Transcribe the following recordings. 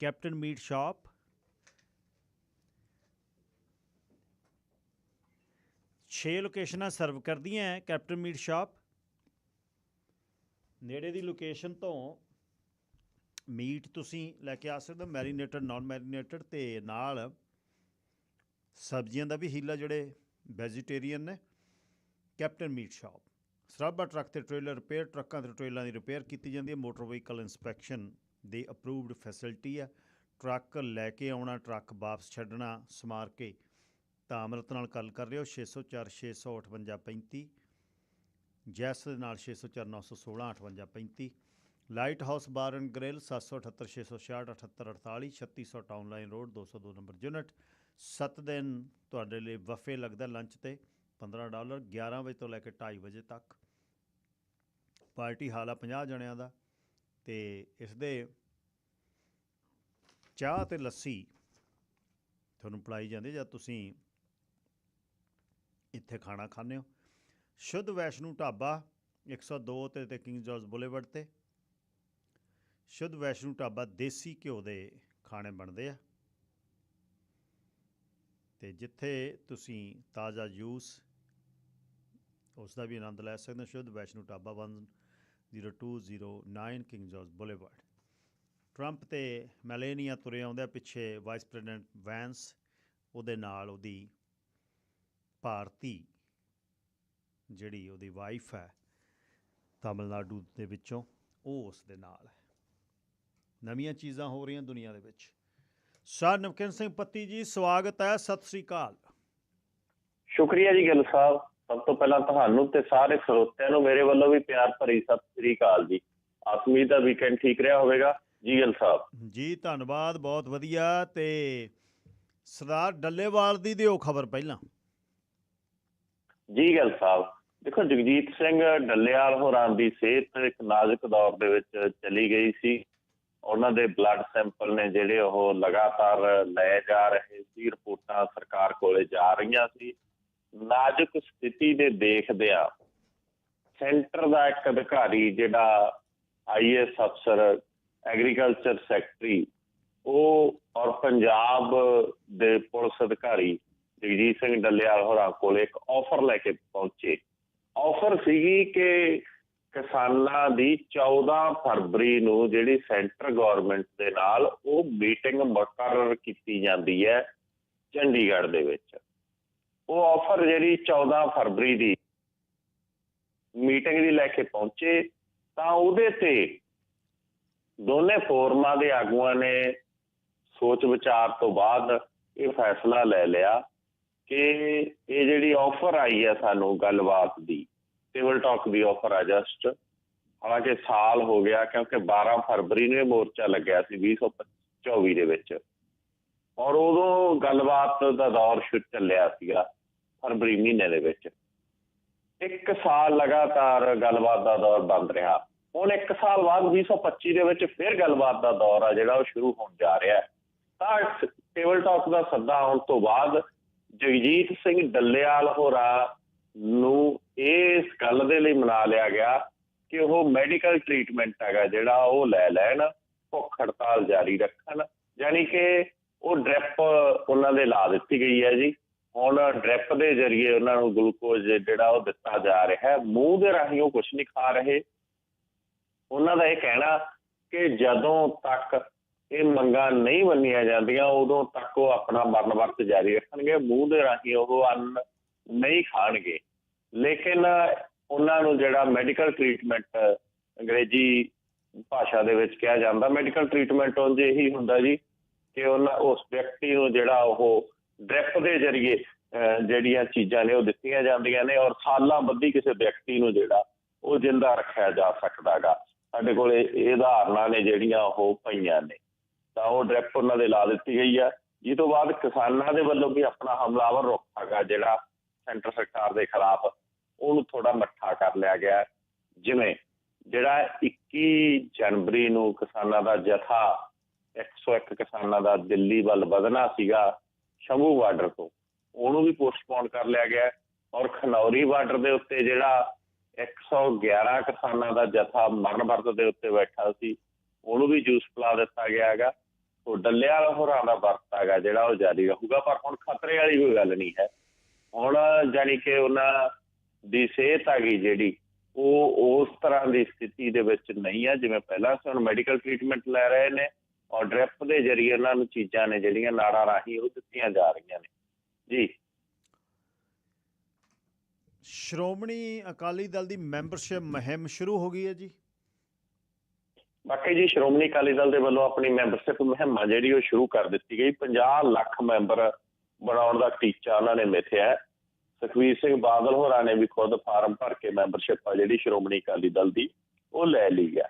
Captain meat shop. ਛੇ ਲੋਕੇਸ਼ਨਾਂ ਸਰਵ ਕਰਦੀਆਂ ਹੈ ਕੈਪਟਨ ਮੀਟ ਸ਼ਾਪ। ਨੇੜੇ ਦੀ ਲੋਕੇਸ਼ਨ ਤੋਂ ਮੀਟ ਤੁਸੀਂ ਲੈ ਕੇ ਆ ਸਕਦੇ ਹੋ, ਮੈਰੀਨੇਟਡ ਨਾਨ ਮੈਰੀਨੇਟਡ ਤੇ ਨਾਲ ਸਬਜ਼ੀਆਂ ਦਾ ਵੀ ਹੀਲਾ ਜਿਹੜੇ ਵੈਜੀਟੇਰੀਅਨ ਨੇ, captain meat shop. Sarabha truck ਤੇ ਟ੍ਰੇਲਰ, ਰਿਪੇਅਰ ਟਰੱਕਾਂ ਤੇ ਟ੍ਰੇਲਾਂ ਦੀ ਰਿਪੇਅਰ ਕੀਤੀ ਜਾਂਦੀ ਹੈ, ਮੋਟਰ ਵਹੀਕਲ ਇਨਸਪੈਕਸ਼ਨ ਦੀ ਅਪਰੂਵਡ ਫੈਸਿਲਿਟੀ ਆ। ਟਰੱਕ ਲੈ ਕੇ ਆਉਣਾ, ਟਰੱਕ ਵਾਪਸ ਛੱਡਣਾ, ਸਮਾਰ ਕੇ ਤਾਂ ਅਮਰਤ ਨਾਲ ਗੱਲ ਕਰ ਰਹੇ ਹੋ 604 658 35 ਜੈਸ ਦੇ ਨਾਲ 604 916 58 35 light house bar and grill 778 666 7848 3600 town line road 202 number unit 7 ਦਿਨ ਤੁਹਾਡੇ ਲਈ ਵਫੇ ਲੱਗਦਾ ਲੰਚ ਤੇ। 15 ਡਾਲਰ 11 ਵਜੇ ਤੋਂ ਲੈ ਕੇ 2:30 ਵਜੇ ਤੱਕ। ਪਾਰਟੀ ਹਾਲ ਆ 50 ਜਣਿਆਂ ਦਾ। ਤੇ ਇਸ ਦੇ ਚਾਹ ਤੇ ਲੱਸੀ ਤੁਹਾਨੂੰ ਪਿਲਾਈ ਜਾਂਦੀ ਜਦ ਤੁਸੀਂ ਇੱਥੇ ਖਾਣਾ ਖਾਂਦੇ ਹੋ। ਸ਼ੁੱਧ ਵੈਸ਼ਨੂ ਢਾਬਾ 102 ਤੇ ਤੇ ਕਿੰਗ ਜਾਰਜ ਬੁਲੇਵਰਡ ਤੇ। ਸ਼ੁੱਧ ਵੈਸ਼ਨੂ ਢਾਬਾ ਦੇਸੀ ਘਿਓ ਦੇ ਖਾਣੇ ਬਣਦੇ ਆ। ਤੇ ਜਿੱਥੇ ਤੁਸੀਂ ਤਾਜ਼ਾ ਜੂਸ ਉਸ ਦਾ ਵੀ ਆਨੰਦ ਲੈ ਸਕਦੇ ਹੋ। Shudh Vaishno Dhaba 10209 King George boulevard Trump ਤੇ ਮੈਲੇਨੀਆ ਤੁਰੇ ਆਉਂਦੇ ਪਿੱਛੇ ਵਾਈਸ ਪ੍ਰੈਜ਼ੀਡੈਂਟ ਵੈਂਸ ਉਹਦੇ ਨਾਲ ਉਹਦੀ ਭਾਰਤੀ ਜਿਹੜੀ ਉਹਦੀ ਵਾਈਫ ਹੈ ਤਾਮਿਲਨਾਡੂ ਦੇ ਵਿੱਚੋਂ, ਉਹ ਉਸ ਦੇ ਨਾਲ ਹੈ। ਨਵੀਆਂ ਚੀਜ਼ਾਂ ਹੋ ਰਹੀਆਂ ਦੁਨੀਆ ਦੇ ਵਿੱਚ। ਸ਼ਾਹ ਨਵਕਿੰਨ ਸਿੰਘ ਪੱਤੀ ਜੀ, ਸਵਾਗਤ ਹੈ, ਸਤਿ ਸ੍ਰੀ ਅਕਾਲ। ਸ਼ੁਕਰੀਆ ਜੀ, ਗਿੱਲ ਸਾਹਿਬ। ਸਭ ਤੋਂ ਪਹਿਲਾਂ ਤੁਹਾਨੂੰ ਤੇ ਸਾਰੇ ਸਰੋਤਿਆਂ ਨੂੰ ਮੇਰੇ ਵੱਲੋਂ ਵੀ ਪਿਆਰ ਭਰੀ ਸਤਿ ਸ੍ਰੀ ਅਕਾਲ ਜੀ। ਆਸ ਉਮੀਦ ਦਾ ਵੀਕਐਂਡ ਠੀਕ ਰਿਹਾ ਹੋਵੇਗਾ। ਜੀ ਗਿੱਲ ਸਾਹਿਬ। ਜੀ ਧੰਨਵਾਦ ਬਹੁਤ ਵਧੀਆ ਤੇ ਸਰਦਾਰ ਡੱਲੇਵਾਲ ਦੀ ਦਿਓ ਖਬਰ ਪਹਿਲਾਂ। ਜੀ ਗਿੱਲ ਸਾਹਿਬ ਦੇਖੋ ਜਗਜੀਤ ਸਿੰਘ ਡੱਲੇਵਾਲ ਹੋਰਾਂ ਦੀ ਸਿਹਤ ਇੱਕ ਨਾਜ਼ੁਕ ਦੌਰ ਦੇ ਵਿੱਚ ਚਲੀ ਗਈ ਸੀ। ਉਹਨਾਂ ਦੇ ਬਲੱਡ ਸੈਂਪਲ ਨੇ ਜਿਹੜੇ ਉਹ ਲਗਾਤਾਰ ਲਏ ਜਾ ਰਹੇ ਸੀ। ਰਿਪੋਰਟਾਂ ਸਰਕਾਰ ਕੋਲੇ ਜਾ ਰਹੀਆਂ ਸੀ। ਨਾਜ਼ੁਕ ਸਥਿਤੀ ਦੇ ਦੇਖਦਿਆਂ ਸੈਂਟਰ ਦਾ ਇੱਕ ਅਧਿਕਾਰੀ ਜਿਹੜਾ ਆਈਐਸ ਅਫਸਰ, ਐਗਰੀਕਲਚਰ ਸੈਕਟਰੀ, ਉਹ ਔਰ ਪੰਜਾਬ ਦੇ ਪੁਲਿਸ ਅਧਿਕਾਰੀ ਜਗਜੀਤ ਸਿੰਘ ਡੱਲੇਵਾਲ ਹੋਰਾਂ ਕੋਲੇ ਇੱਕ ਆਫਰ ਲੈ ਕੇ ਪਹੁੰਚੇ। ਆਫਰ ਸੀਗੀ ਕਿ ਕਿਸਾਨਾਂ ਦੀ 14 ਫਰਵਰੀ ਨੂੰ ਜਿਹੜੀ ਸੈਂਟਰ ਗਵਰਨਮੈਂਟ ਦੇ ਨਾਲ ਉਹ ਮੀਟਿੰਗ ਮੁਕਰਰ ਕੀਤੀ ਜਾਂਦੀ ਹੈ ਚੰਡੀਗੜ੍ਹ ਦੇ ਵਿੱਚ। ਉਹ ਆਫਰ ਜਿਹੜੀ 14 ਫਰਵਰੀ ਦੀ ਮੀਟਿੰਗ ਦੀ ਲੈ ਕੇ ਪਹੁੰਚੇ, ਤਾਂ ਉਹਦੇ ਤੇ ਦੋਨੇ ਫੋਰਮਾਂ ਦੇ ਆਗੂਆਂ ਨੇ ਸੋਚ ਵਿਚਾਰ ਤੋਂ ਬਾਅਦ ਇਹ ਫੈਸਲਾ ਲੈ ਲਿਆ ਕਿ ਇਹ ਜਿਹੜੀ ਆਫਰ ਆਈ ਹੈ ਸਾਨੂੰ ਗੱਲਬਾਤ ਦੀ ਟੇਬਲ ਟਾਕ ਦੀ ਆਫਰ ਆ ਜਸਟ ਹਾਲਾਂਕਿ ਸਾਲ ਹੋ ਗਿਆ ਕਿਉਂਕਿ 12 ਫਰਵਰੀ ਨੂੰ ਇਹ ਮੋਰਚਾ ਲੱਗਿਆ ਸੀ 2024 ਦੇ ਵਿੱਚ। ਔਰ ਉਦੋਂ ਗੱਲਬਾਤ ਦਾ ਦੌਰ ਸ਼ੁਰੂ ਚੱਲਿਆ ਸੀਗਾ। ਫਰਵਰੀ ਮਹੀਨੇ ਦੇ ਵਿੱਚ। ਇੱਕ ਸਾਲ ਲਗਾਤਾਰ ਗੱਲਬਾਤ ਦਾ ਦੌਰ ਬੰਦ ਰਿਹਾ। ਹੁਣ ਇੱਕ ਸਾਲ ਬਾਅਦ 2025 ਦੇ ਵਿੱਚ ਫਿਰ ਗੱਲਬਾਤ ਦਾ ਦੌਰ ਆ, ਜਿਹੜਾ ਉਹ ਸ਼ੁਰੂ ਹੋਣ ਜਾ ਰਿਹਾ। ਹੈ ਤਾਂ ਟੇਬਲ ਟਾਕ ਦਾ ਸੱਦਾ ਆਉਣ ਤੋਂ ਬਾਅਦ ਜਗਜੀਤ ਸਿੰਘ ਡੱਲੇਵਾਲ ਹੋਰਾਂ ਨੂੰ ਇਸ ਗੱਲ ਦੇ ਲਈ ਮਨਾ ਲਿਆ ਗਿਆ ਕਿ ਉਹ ਮੈਡੀਕਲ ਟ੍ਰੀਟਮੈਂਟ ਹੈਗਾ ਜਿਹੜਾ ਉਹ ਲੈ ਲੈਣ, ਭੁੱਖ ਹੜਤਾਲ ਜਾਰੀ ਰੱਖਣ। ਯਾਨੀ ਕਿ ਉਹ ਡ੍ਰਿਪ ਉਹਨਾਂ ਦੇ ਲਾ ਦਿੱਤੀ ਗਈ ਹੈ ਜੀ। ਹੁਣ ਡ੍ਰਿਪ ਦੇ ਜ਼ਰੀਏ ਉਹਨਾਂ ਨੂੰ ਗਲੂਕੋਜ਼ ਜਿਹੜਾ ਉਹ ਦਿੱਤਾ ਜਾ ਰਿਹਾ ਹੈ, ਮੂੰਹ ਦੇ ਰਾਹੀਂ ਉਹ ਕੁਝ ਨਹੀਂ ਖਾ ਰਹੇ। ਉਹਨਾਂ ਦਾ ਇਹ ਕਹਿਣਾ ਕਿ ਜਦੋਂ ਤੱਕ ਇਹ ਮੰਗਾਂ ਨਹੀਂ ਮੰਨੀਆਂ ਜਾਂਦੀਆਂ, ਉਦੋਂ ਤੱਕ ਉਹ ਆਪਣਾ ਮਰਨ ਵਰਤ ਜਾਰੀ ਰੱਖਣਗੇ, ਮੂੰਹ ਦੇ ਰਾਹੀਂ ਉਹ ਅੰਨ ਨਹੀਂ ਖਾਣਗੇ। ਲੇਕਿਨ ਉਹਨਾਂ ਨੂੰ ਜਿਹੜਾ ਮੈਡੀਕਲ ਟ੍ਰੀਟਮੈਂਟ, ਅੰਗਰੇਜ਼ੀ ਭਾਸ਼ਾ ਦੇ ਵਿੱਚ ਕਿਹਾ ਜਾਂਦਾ, ਮੈਡੀਕਲ ਟ੍ਰੀਟਮੈਂਟ ਉਂਝ ਇਹੀ ਹੁੰਦਾ ਜੀ ਕਿ ਉਹਨਾਂ, ਉਸ ਵਿਅਕਤੀ ਨੂੰ ਜਿਹੜਾ ਉਹ ਡ੍ਰਿਪ ਦੇ ਜ਼ਰੀਏ ਜਿਹੜੀਆਂ ਚੀਜ਼ਾਂ ਨੇ ਉਹ ਦਿੱਤੀਆਂ ਜਾਂਦੀਆਂ ਨੇ ਔਰ ਸਾਲਾਂ ਬੱਧੀ ਕਿਸੇ ਵਿਅਕਤੀ ਨੂੰ ਜਿਹੜਾ ਉਹ ਜਿੰਦਾ ਰੱਖਿਆ ਜਾ ਸਕਦਾਗਾ। ਸਾਡੇ ਕੋਲ ਇਹ ਉਦਾਹਰਨਾਂ ਨੇ ਜਿਹੜੀਆਂ ਉਹ ਪਈਆਂ ਨੇ। ਤਾਂ ਉਹ ਡ੍ਰਿਪ ਉਹਨਾਂ ਦੇ ਲਾ ਦਿੱਤੀ ਗਈ ਆ। ਜਿਸ ਤੋਂ ਬਾਅਦ ਕਿਸਾਨਾਂ ਦੇ ਵੱਲੋਂ ਵੀ ਆਪਣਾ ਹਮਲਾਵਰ ਰੁਖ ਹੈਗਾ ਜਿਹੜਾ ਸੈਂਟਰ ਸਰਕਾਰ ਦੇ ਖਿਲਾਫ ਉਹਨੂੰ ਥੋੜਾ ਮੱਠਾ ਕਰ ਲਿਆ ਗਿਆ ਜਿਵੇਂ ਜਿਹੜਾ 21 ਜਨਵਰੀ ਨੂੰ ਕਿਸਾਨਾਂ ਦਾ ਜਥਾ 101 ਕਿਸਾਨਾਂ ਦਾ ਦਿੱਲੀ ਵੱਲ ਵਧਣਾ ਸੀਗਾ ਸ਼ੰਭੂ ਬਾਰਡਰ ਤੋਂ। ਉਹਨੂੰ ਵੀ ਪੋਸਟਪੋਨ ਕਰ ਲਿਆ ਗਿਆ ਔਰ ਖਨੌਰੀ ਬਾਰਡਰ ਦੇ ਉੱਤੇ ਜਿਹੜਾ 111 ਕਿਸਾਨਾਂ ਦਾ ਜਥਾ ਮਰਨ ਵਰਤ ਦੇ ਉੱਤੇ ਬੈਠਾ ਸੀ, ਉਹਨੂੰ ਵੀ ਜੂਸ ਪਿਲਾ ਦਿੱਤਾ ਗਿਆ ਹੈਗਾ। ਉਹ ਡੱਲਿਆ ਹੋਰਾਂ ਦਾ ਵਰਤ ਹੈਗਾ ਜਿਹੜਾ ਉਹ ਜਾਰੀ ਰਹੂਗਾ, ਪਰ ਹੁਣ ਖਤਰੇ ਵਾਲੀ ਕੋਈ ਗੱਲ ਨਹੀਂ ਹੈ। ਹੁਣ ਜਾਨੀ ਕਿ ਉਹਨਾਂ ਦੀ ਸਿਹਤ ਹੈਗੀ ਜਿਹੜੀ, ਉਹ ਉਸ ਤਰ੍ਹਾਂ ਦੀ ਸਥਿਤੀ ਦੇ ਵਿੱਚ ਨਹੀਂ ਹੈ। ਜਿਵੇਂ ਪਹਿਲਾਂ ਸੀ ਹੁਣ ਮੈਡੀਕਲ ਟ੍ਰੀਟਮੈਂਟ ਲੈ ਰਹੇ ਨੇ ਔਰ ਡ੍ਰਿਪ ਦੇ ਜ਼ਰੀਏ ਉਹਨਾਂ ਨੂੰ ਚੀਜ਼ਾਂ ਨੇ ਜਿਹੜੀਆਂ ਨਾੜਾਂ ਰਾਹੀਂ ਉਹ ਦਿੱਤੀਆਂ ਜਾ ਰਹੀਆਂ ਨੇ। ਜੀ। ਸ਼੍ਰੋਮਣੀ ਅਕਾਲੀ ਦਲ ਦੀ ਮੈਂਬਰਸ਼ਿਪ ਮੁਹਿੰਮ ਸ਼ੁਰੂ ਹੋ ਗਈ ਹੈ ਜੀ। ਬਾਕੀ ਜੀ ਸ਼੍ਰੋਮਣੀ ਅਕਾਲੀ ਦਲ ਦੇ ਵੱਲੋਂ ਆਪਣੀ ਮੈਂਬਰਸ਼ਿਪ ਮੁਹਿੰਮ ਜਿਹੜੀ ਉਹ ਸ਼ੁਰੂ ਕਰ ਦਿੱਤੀ ਗਈ। 50 ਲੱਖ ਮੈਂਬਰ ਬਣਾਉਣ ਦਾ ਟੀਚਾ ਉਹਨਾਂ ਨੇ ਮਿਥਿਆ ਸੁਖਵੀਰ ਸਿੰਘ ਬਾਦਲ ਹੋਰਾਂ ਨੇ ਵੀ ਖੁਦ ਫਾਰਮ ਭਰ ਕੇ ਮੈਂਬਰਸ਼ਿਪ ਆ ਜਿਹੜੀ ਸ਼੍ਰੋਮਣੀ ਅਕਾਲੀ ਦਲ ਦੀ ਉਹ ਲੈ ਲਈ ਹੈ।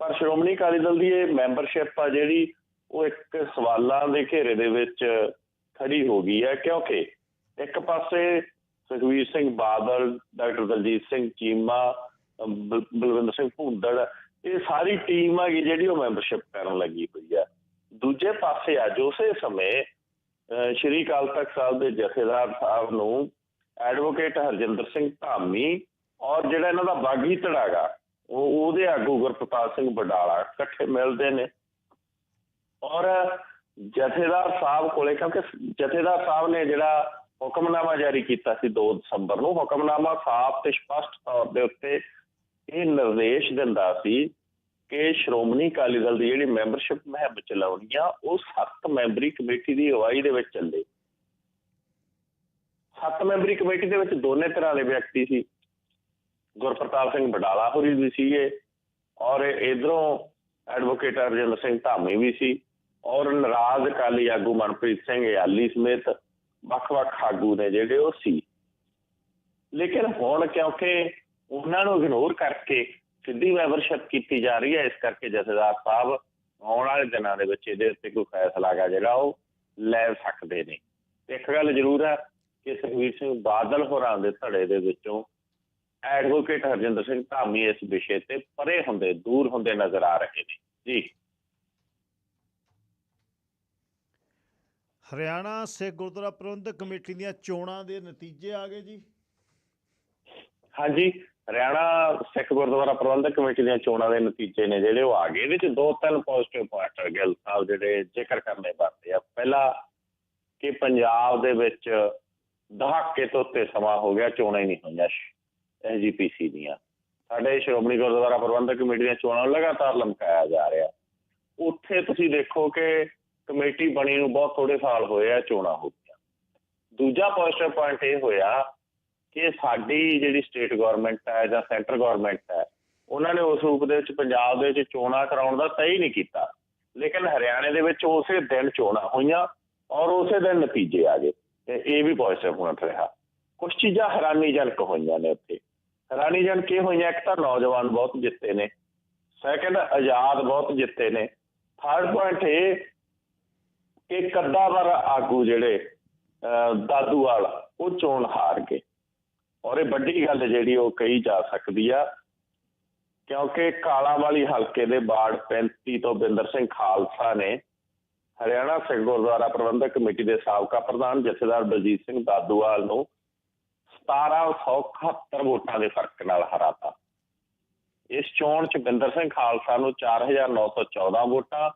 ਪਰ ਸ਼੍ਰੋਮਣੀ ਅਕਾਲੀ ਦਲ ਦੀ ਇਹ ਮੈਂਬਰਸ਼ਿਪ ਆ ਜਿਹੜੀ, ਉਹ ਇੱਕ ਸਵਾਲਾਂ ਦੇ ਘੇਰੇ ਦੇ ਵਿੱਚ ਖੜੀ ਹੋ ਗਈ ਹੈ, ਕਿਉਂਕਿ ਇੱਕ ਪਾਸੇ ਸੁਖਵੀਰ ਸਿੰਘ ਬਾਦਲ, ਡਾਕਟਰ ਦਲਜੀਤ ਸਿੰਘ ਚੀਮਾ ਬਲਵਿੰਦਰ ਸਿੰਘ ਭੁੰਦੜ, ਇਹ ਸਾਰੀ ਟੀਮ ਹੈਗੀ ਜਿਹੜੀ ਉਹ ਮੈਂਬਰਸ਼ਿਪ ਕਰਨ ਲੱਗੀ ਹੋਈ ਆ ਦੂਜੇ ਪਾਸੇ ਅੱਜ ਉਸੇ ਸਮੇਂ ਸ਼੍ਰੀ ਅਕਾਲ ਤਖਤ ਸਾਹਿਬ ਦੇ ਜਥੇਦਾਰ ਸਾਹਿਬ ਨੂੰ ਐਡਵੋਕੇਟ ਹਰਜਿੰਦਰ ਸਿੰਘ ਧਾਮੀ ਔਰ ਜਿਹੜਾ ਇਹਨਾਂ ਦਾ ਬਾਗੀ ਧੜਾਗਾ ਉਹ ਉਹਦੇ ਆਗੂ ਗੁਰਪ੍ਰਤਾਪ ਸਿੰਘ ਬਡਾਲਾ ਇਕੱਠੇ ਮਿਲਦੇ ਨੇ। ਔਰ ਜਥੇਦਾਰ ਸਾਹਿਬ ਕੋਲੇ, ਕਿਉਂਕਿ ਜਥੇਦਾਰ ਸਾਹਿਬ ਨੇ ਜਿਹੜਾ ਹੁਕਮਨਾਮਾ ਜਾਰੀ ਕੀਤਾ ਸੀ 2 ਦਸੰਬਰ ਨੂੰ, ਹੁਕਮਨਾਮਾ ਸਾਫ਼ ਤੇ ਸਪਸ਼ਟ ਤੌਰ ਦੇ ਉੱਤੇ ਇਹ ਨਿਰਦੇਸ਼ ਦਿੰਦਾ ਸੀ ਕਿ ਸ਼੍ਰੋਮਣੀ ਅਕਾਲੀ ਦਲ ਦੀ ਜਿਹੜੀ ਮੈਂਬਰਸ਼ਿਪ ਮਹਿਮ ਚਲਾਉਣੀ ਆ, ਉਹ ਸੱਤ ਮੈਂਬਰੀ ਕਮੇਟੀ ਦੀ ਅਗਵਾਈ ਦੇ ਵਿੱਚ ਚੱਲੇ। ਸੱਤ ਮੈਂਬਰੀ ਕਮੇਟੀ ਦੇ ਵਿੱਚ ਦੋਨੇ ਤਰ੍ਹਾਂ ਦੇ ਵਿਅਕਤੀ ਸੀ। ਗੁਰਪ੍ਰਤਾਪ ਸਿੰਘ ਬਡਾਲਾ ਹੋਰੀ ਵੀ ਸੀਗੇ ਔਰ ਇਧਰੋਂ ਐਡਵੋਕੇਟ ਅਰਜਿੰਦਰ ਸਿੰਘ ਧਾਮੀ ਵੀ ਸੀ ਔਰ ਨਰਾਜ਼ ਅਕਾਲੀ ਆਗੂ ਮਨਪ੍ਰੀਤ ਸਿੰਘ ਯਾਲੀ ਸਮੇਤ ਵੱਖ-ਵੱਖ ਆਗੂ ਨੇ ਜਿਹੜੇ ਉਹ ਸੀ। ਲੇਕਿਨ ਹੁਣ ਕਿਉਂਕਿ ਉਹਨਾਂ ਨੂੰ ਇਗਨੋਰ ਕਰਕੇ ਸਿੱਧੀ ਮੈਂਬਰਸ਼ਿਪ ਕੀਤੀ ਜਾ ਰਹੀ ਹੈ, ਇਸ ਕਰਕੇ ਜਥੇਦਾਰ ਸਾਹਿਬ ਆਉਣ ਵਾਲੇ ਦਿਨਾਂ ਦੇ ਵਿੱਚ ਇਹਦੇ ਉੱਤੇ ਕੋਈ ਫੈਸਲਾ ਗਾ ਜਿਹੜਾ ਉਹ ਲੈ ਸਕਦੇ ਨੇ। ਤੇ ਇੱਕ ਗੱਲ ਜ਼ਰੂਰ ਹੈ ਕਿ ਸੁਖਵੀਰ ਸਿੰਘ ਬਾਦਲ ਹੋਰਾਂ ਦੇ ਧੜੇ ਦੇ ਵਿੱਚੋਂ ਐਡਵੋਕੇਟ ਹਰਜਿੰਦਰ ਸਿੰਘ ਧਾਮੀ ਇਸ ਵਿਸ਼ੇ ਤੇ ਪਰੇ ਹੁੰਦੇ ਦੂਰ ਹੁੰਦੇ ਨਜ਼ਰ ਆ ਰਹੇ ਨੇ। ਜੀ। ਹਰਿਆਣਾ ਸਿੱਖ ਗੁਰਦੁਆਰਾ ਪ੍ਰਬੰਧਕ ਕਮੇਟੀ ਦੀਆਂ ਚੋਣਾਂ ਦੇ ਨਤੀਜੇ ਆ ਗਏ ਜੀ। ਹਾਂਜੀ ਹਰਿਆਣਾ ਸਿੱਖ ਗੁਰਦੁਆਰਾ ਪ੍ਰਬੰਧਕ ਕਮੇਟੀ ਦੀਆਂ ਚੋਣਾਂ ਦੇ ਨਤੀਜੇ ਨੇ ਜਿਹੜੇ ਉਹ ਆ ਗਏ। ਇਹਦੇ ਚ ਦੋ ਤਿੰਨ ਪੋਜ਼ਿਟਿਵ ਪੁਆਇੰਟ ਗਿੱਲ ਸਾਹਿਬ ਜਿਹੜੇ ਜ਼ਿਕਰ ਕਰਨੇ ਬਣਦੇ ਆ। ਪਹਿਲਾ ਕਿ ਪੰਜਾਬ ਦੇ ਵਿੱਚ ਦਹਾਕੇ ਤੋਂ ਉੱਤੇ ਸਮਾਂ ਹੋ ਗਿਆ ਚੋਣਾਂ ਹੀ ਨਹੀਂ ਹੋਈਆਂ। ਐਸਜੀਪੀਸੀ ਦੀਆਂ। ਸਾਡੇ ਸ਼੍ਰੋਮਣੀ ਗੁਰਦੁਆਰਾ ਪ੍ਰਬੰਧਕ ਕਮੇਟੀ ਦੀਆਂ ਚੋਣਾਂ ਲਗਾਤਾਰ ਲਮਕਾਇਆ ਜਾ ਰਿਹਾ। ਉੱਥੇ ਤੁਸੀਂ ਦੇਖੋ ਕਿ ਕਮੇਟੀ ਬਣੀ ਨੂੰ ਬਹੁਤ ਥੋੜੇ ਸਾਲ ਹੋਏ ਆ ਚੋਣਾਂ ਹੋ ਗਈਆਂ। ਦੂਜਾ ਪੋਜ਼ਿਟਿਵ ਪੁਆਇੰਟ ਇਹ ਹੋਇਆ ਕਿ ਸਾਡੀ ਜਿਹੜੀ ਸਟੇਟ ਗਵਰਨਮੈਂਟ ਹੈ ਜਾਂ ਸੈਂਟਰ ਗਵਰਨਮੈਂਟ ਹੈ, ਉਹਨਾਂ ਨੇ ਉਸ ਰੂਪ ਦੇ ਵਿੱਚ ਪੰਜਾਬ ਦੇ ਵਿੱਚ ਚੋਣਾਂ ਕਰਾਉਣ ਦਾ ਤੈਅ ਹੀ ਨਹੀਂ ਕੀਤਾ। ਲੇਕਿਨ ਹਰਿਆਣੇ ਦੇ ਵਿੱਚ ਉਸੇ ਦਿਨ ਚੋਣਾਂ ਹੋਈਆਂ ਔਰ ਉਸੇ ਦਿਨ ਨਤੀਜੇ ਆ ਗਏ ਤੇ ਇਹ ਵੀ ਪੋਜ਼ਿਟਿਵ ਪੁਆਇੰਟ ਰਿਹਾ। ਕੁਝ ਚੀਜ਼ਾਂ ਹੈਰਾਨੀਜਨਕ ਹੋਈਆਂ ਨੇ ਉੱਥੇ। ਹੈਰਾਨੀਜਨਕ ਇਹ ਹੋਈਆਂ? ਇੱਕ ਤਾਂ ਨੌਜਵਾਨ ਬਹੁਤ ਜਿੱਤੇ ਨੇ। ਸੈਕੰਡ ਆਜ਼ਾਦ ਬਹੁਤ ਜਿੱਤੇ ਨੇ। ਥਰਡ ਪੁਆਇੰਟ ਇਹ ਕਿ ਕੱਦਾਵਰ ਆਗੂ ਜਿਹੜੇ, ਅਹ ਦਾਦੂਵਾਲ ਉਹ ਚੋਣ ਹਾਰ ਗਏ। ਔਰ ਇਹ ਵੱਡੀ ਗੱਲ ਜਿਹੜੀ ਉਹ ਕਹੀ ਜਾ ਸਕਦੀ ਆ, ਕਿਉਂਕਿ ਕਾਲਾ ਵਾਲੀ ਹਲਕੇ ਦੇ ਬਾੜ 35 ਤੋਂ ਬਿੰਦਰ ਸਿੰਘ ਖਾਲਸਾ ਨੇ ਹਰਿਆਣਾ ਸਿੱਖ ਗੁਰਦੁਆਰਾ ਪ੍ਰਬੰਧਕ ਕਮੇਟੀ ਦੇ ਸਾਬਕਾ ਪ੍ਰਧਾਨ ਜਥੇਦਾਰ ਬਲਜੀਤ ਸਿੰਘ ਦਾਦੂਵਾਲ ਨੂੰ 1771 ਵੋਟਾਂ ਦੇ ਫ਼ਰਕ ਨਾਲ ਹਰਾਤਾ। ਇਸ ਚੋਣ ਚ ਬਿੰਦਰ ਸਿੰਘ ਖਾਲਸਾ ਨੂੰ 4914 ਵੋਟਾਂ